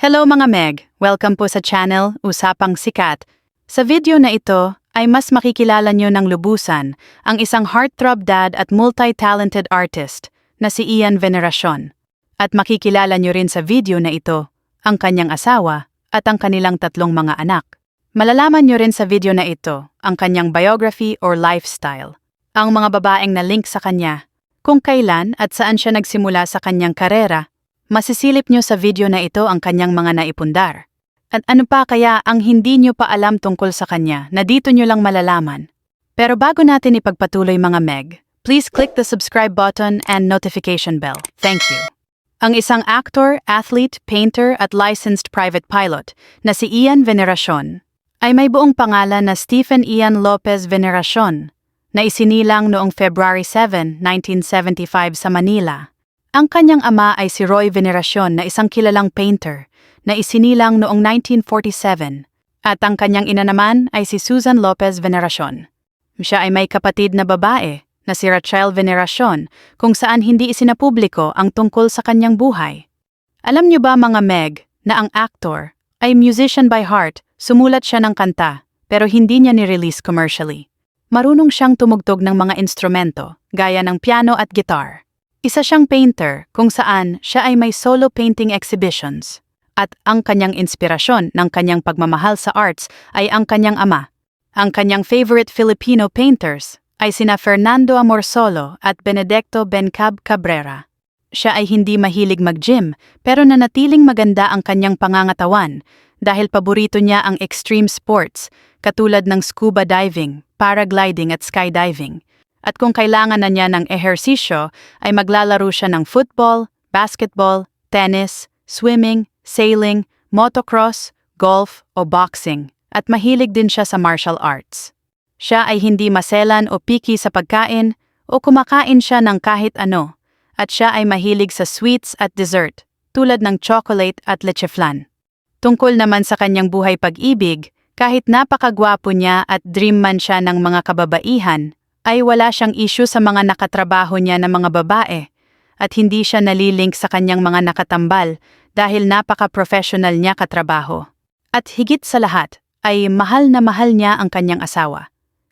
Hello mga Meg! Welcome po sa channel Usapang Sikat. Sa video na ito ay mas makikilala nyo ng lubusan ang isang heartthrob dad at multi-talented artist na si Ian Veneracion. At makikilala nyo rin sa video na ito ang kanyang asawa at ang kanilang tatlong mga anak. Malalaman nyo rin sa video na ito ang kanyang biography or lifestyle, ang mga babaeng na link sa kanya, kung kailan at saan siya nagsimula sa kanyang karera Masisilip nyo sa video na ito ang kanyang mga naipundar. At ano pa kaya ang hindi nyo pa alam tungkol sa kanya na dito nyo lang malalaman. Pero bago natin ipagpatuloy mga Meg, please click the subscribe button and notification bell. Thank you. Ang isang actor, athlete, painter at licensed private pilot na si Ian Veneracion ay may buong pangalan na Stephen Ian Lopez Veneracion na isinilang noong February 7, 1975 sa Manila. Ang kanyang ama ay si Roy Veneracion na isang kilalang painter na isinilang noong 1947 at ang kanyang ina naman ay si Susan Lopez Veneracion. Siya ay may kapatid na babae na si Rachel Veneracion kung saan hindi isinapubliko ang tungkol sa kanyang buhay. Alam niyo ba mga Meg na ang actor ay musician by heart, sumulat siya ng kanta pero hindi niya ni-release commercially. Marunong siyang tumugtog ng mga instrumento gaya ng piano at guitar. Isa siyang painter kung saan siya ay may solo painting exhibitions at ang kanyang inspirasyon ng kanyang pagmamahal sa arts ay ang kanyang ama. Ang kanyang favorite Filipino painters ay sina Fernando Amorsolo at Benedicto Bencab Cabrera. Siya ay hindi mahilig mag-gym pero nanatiling maganda ang kanyang pangangatawan dahil paborito niya ang extreme sports katulad ng scuba diving, paragliding at skydiving at kung kailangan na niya ng ehersisyo ay maglalaro siya ng football, basketball, tennis, swimming, sailing, motocross, golf o boxing at mahilig din siya sa martial arts. Siya ay hindi maselan o picky sa pagkain o kumakain siya ng kahit ano at siya ay mahilig sa sweets at dessert tulad ng chocolate at leche flan. Tungkol naman sa kanyang buhay pag-ibig, kahit napakagwapo niya at dream man siya ng mga kababaihan, ay wala siyang issue sa mga nakatrabaho niya na mga babae at hindi siya nalilink sa kanyang mga nakatambal dahil napaka-professional niya katrabaho. At higit sa lahat ay mahal na mahal niya ang kanyang asawa.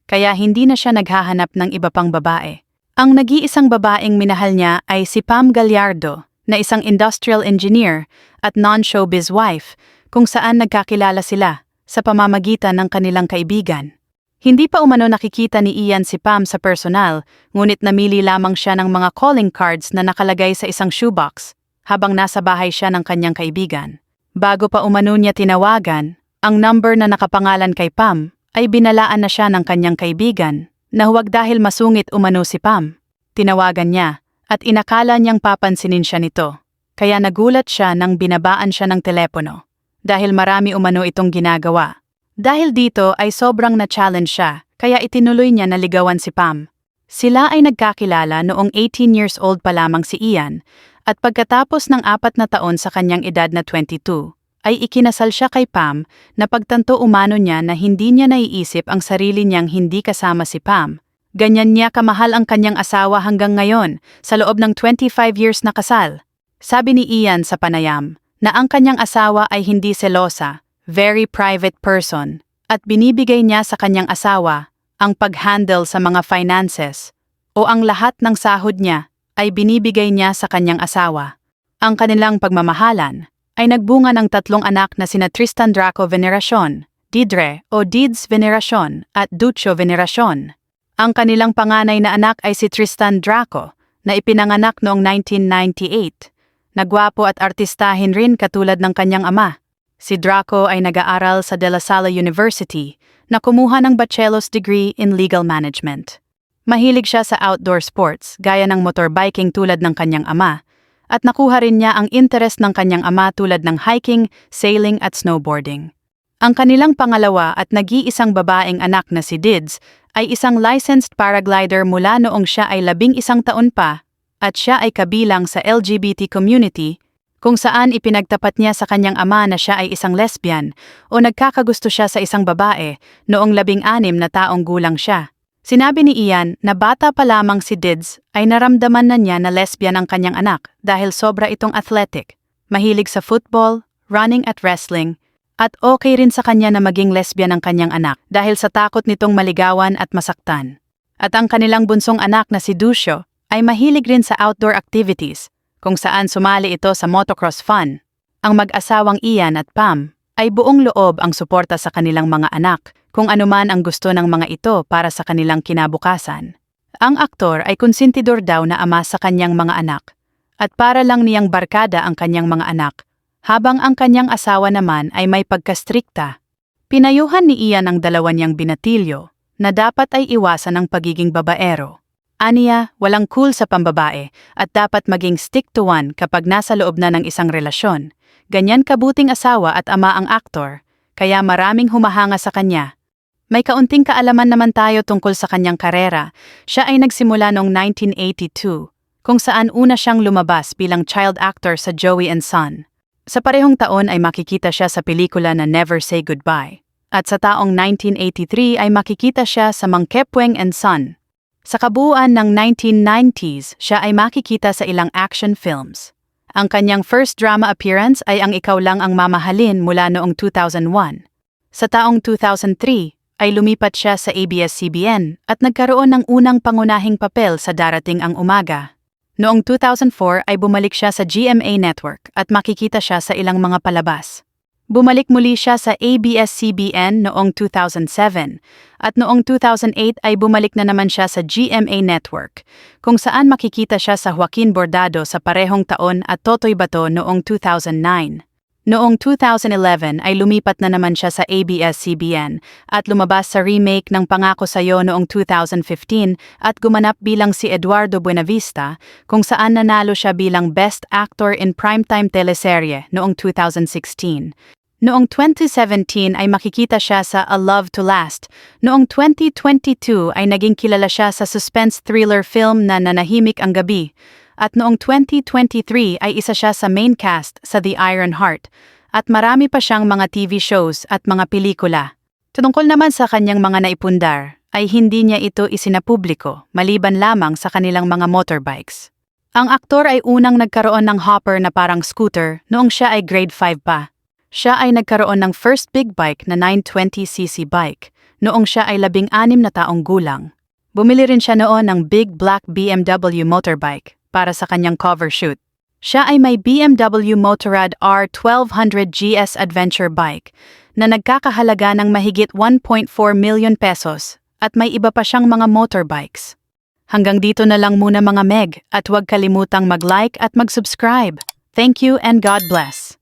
Kaya hindi na siya naghahanap ng iba pang babae. Ang nag-iisang babaeng minahal niya ay si Pam Gallardo na isang industrial engineer at non-showbiz wife kung saan nagkakilala sila sa pamamagitan ng kanilang kaibigan. Hindi pa umano nakikita ni Ian si Pam sa personal, ngunit namili lamang siya ng mga calling cards na nakalagay sa isang shoebox habang nasa bahay siya ng kanyang kaibigan. Bago pa umano niya tinawagan, ang number na nakapangalan kay Pam ay binalaan na siya ng kanyang kaibigan na huwag dahil masungit umano si Pam. Tinawagan niya at inakala niyang papansinin siya nito. Kaya nagulat siya nang binabaan siya ng telepono. Dahil marami umano itong ginagawa dahil dito ay sobrang na-challenge siya, kaya itinuloy niya na ligawan si Pam. Sila ay nagkakilala noong 18 years old pa lamang si Ian, at pagkatapos ng apat na taon sa kanyang edad na 22, ay ikinasal siya kay Pam na pagtanto umano niya na hindi niya naiisip ang sarili niyang hindi kasama si Pam. Ganyan niya kamahal ang kanyang asawa hanggang ngayon, sa loob ng 25 years na kasal. Sabi ni Ian sa panayam, na ang kanyang asawa ay hindi selosa, very private person, at binibigay niya sa kanyang asawa ang pag-handle sa mga finances o ang lahat ng sahod niya ay binibigay niya sa kanyang asawa. Ang kanilang pagmamahalan ay nagbunga ng tatlong anak na sina Tristan Draco Veneracion, Didre o Dids Veneracion at Ducho Veneracion. Ang kanilang panganay na anak ay si Tristan Draco na ipinanganak noong 1998. Nagwapo at artistahin rin katulad ng kanyang ama. Si Draco ay nag-aaral sa De La Salle University na kumuha ng bachelor's degree in legal management. Mahilig siya sa outdoor sports gaya ng motorbiking tulad ng kanyang ama at nakuha rin niya ang interest ng kanyang ama tulad ng hiking, sailing at snowboarding. Ang kanilang pangalawa at nag-iisang babaeng anak na si Dids ay isang licensed paraglider mula noong siya ay labing isang taon pa at siya ay kabilang sa LGBT community kung saan ipinagtapat niya sa kanyang ama na siya ay isang lesbian o nagkakagusto siya sa isang babae noong labing-anim na taong gulang siya. Sinabi ni Ian na bata pa lamang si Dids ay naramdaman na niya na lesbian ang kanyang anak dahil sobra itong athletic, mahilig sa football, running at wrestling, at okay rin sa kanya na maging lesbian ang kanyang anak dahil sa takot nitong maligawan at masaktan. At ang kanilang bunsong anak na si Ducio ay mahilig rin sa outdoor activities, kung saan sumali ito sa motocross fun. Ang mag-asawang Ian at Pam ay buong loob ang suporta sa kanilang mga anak kung anuman ang gusto ng mga ito para sa kanilang kinabukasan. Ang aktor ay konsentidor daw na ama sa kanyang mga anak at para lang niyang barkada ang kanyang mga anak, habang ang kanyang asawa naman ay may pagkastrikta. Pinayuhan ni Ian ang dalawa niyang binatilyo na dapat ay iwasan ang pagiging babaero. Aniya, walang cool sa pambabae at dapat maging stick to one kapag nasa loob na ng isang relasyon. Ganyan kabuting asawa at ama ang aktor, kaya maraming humahanga sa kanya. May kaunting kaalaman naman tayo tungkol sa kanyang karera. Siya ay nagsimula noong 1982, kung saan una siyang lumabas bilang child actor sa Joey and Son. Sa parehong taon ay makikita siya sa pelikula na Never Say Goodbye. At sa taong 1983 ay makikita siya sa Mang Kepweng and Son. Sa kabuuan ng 1990s, siya ay makikita sa ilang action films. Ang kanyang first drama appearance ay ang Ikaw Lang Ang Mamahalin mula noong 2001. Sa taong 2003 ay lumipat siya sa ABS-CBN at nagkaroon ng unang pangunahing papel sa Darating ang Umaga. Noong 2004 ay bumalik siya sa GMA Network at makikita siya sa ilang mga palabas. Bumalik muli siya sa ABS-CBN noong 2007 at noong 2008 ay bumalik na naman siya sa GMA Network kung saan makikita siya sa Joaquin Bordado sa parehong taon at Totoy Bato noong 2009. Noong 2011 ay lumipat na naman siya sa ABS-CBN at lumabas sa remake ng Pangako Sa'yo noong 2015 at gumanap bilang si Eduardo Buenavista kung saan nanalo siya bilang Best Actor in Primetime Teleserye noong 2016. Noong 2017 ay makikita siya sa A Love to Last. Noong 2022 ay naging kilala siya sa suspense thriller film na Nanahimik ang Gabi. At noong 2023 ay isa siya sa main cast sa The Iron Heart. At marami pa siyang mga TV shows at mga pelikula. Tungkol naman sa kanyang mga naipundar, ay hindi niya ito isinapubliko maliban lamang sa kanilang mga motorbikes. Ang aktor ay unang nagkaroon ng hopper na parang scooter noong siya ay grade 5 pa. Siya ay nagkaroon ng first big bike na 920cc bike noong siya ay labing-anim na taong gulang. Bumili rin siya noon ng big black BMW motorbike para sa kanyang cover shoot. Siya ay may BMW Motorrad R1200 GS Adventure bike na nagkakahalaga ng mahigit 1.4 million pesos at may iba pa siyang mga motorbikes. Hanggang dito na lang muna mga Meg at huwag kalimutang mag-like at mag-subscribe. Thank you and God bless.